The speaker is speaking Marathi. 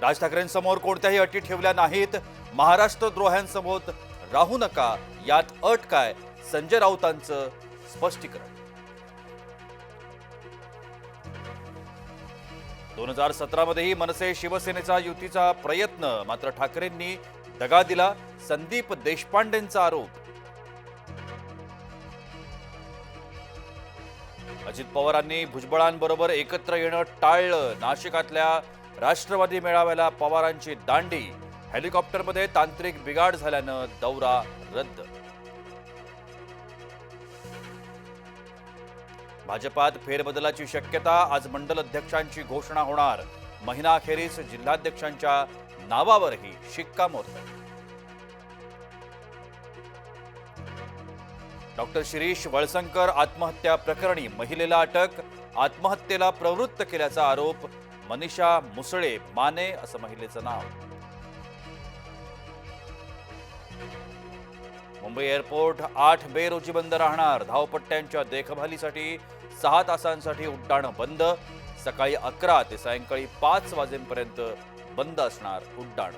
राज ठाकरेंसमोर कोणत्याही अटी ठेवल्या नाहीत. महाराष्ट्र द्रोह्यांसमोर राहू नका. यात अट काय? संजय राऊतांचं स्पष्टीकरण. दोन हजार सतरामध्येही मनसे शिवसेनेचा युतीचा प्रयत्न. मात्र ठाकरेंनी दगा दिला. संदीप देशपांडेंचा आरोप. अजित पवारांनी भुजबळांबरोबर एकत्र येणं टाळलं. नाशिकातल्या राष्ट्रवादी मेळाव्याला पवारांची दांडी. हेलिकॉप्टरमध्ये तांत्रिक बिघाड झाल्यानं दौरा रद्द. भाजपात फेरबदलाची शक्यता आज मंडल अध्यक्षांची घोषणा होणार. महिनाअखेरीस जिल्हाध्यक्षांच्या नावावरही शिक्कामोर्तब. डॉक्टर शिरीष वळसंकर आत्महत्या प्रकरणी महिलेला अटक आत्महत्येला प्रवृत्त केल्याचा आरोप मनीषा मुसळे माने असं महिलेचं नाव. मुंबई एअरपोर्ट आठ मे रोजी बंद राहणार. धावपट्ट्यांच्या देखभालीसाठी सहा तासांसाठी उड्डाणं बंद. सकाळी अकरा ते सायंकाळी पाच वाजेपर्यंत बंद असणार उड्डाण.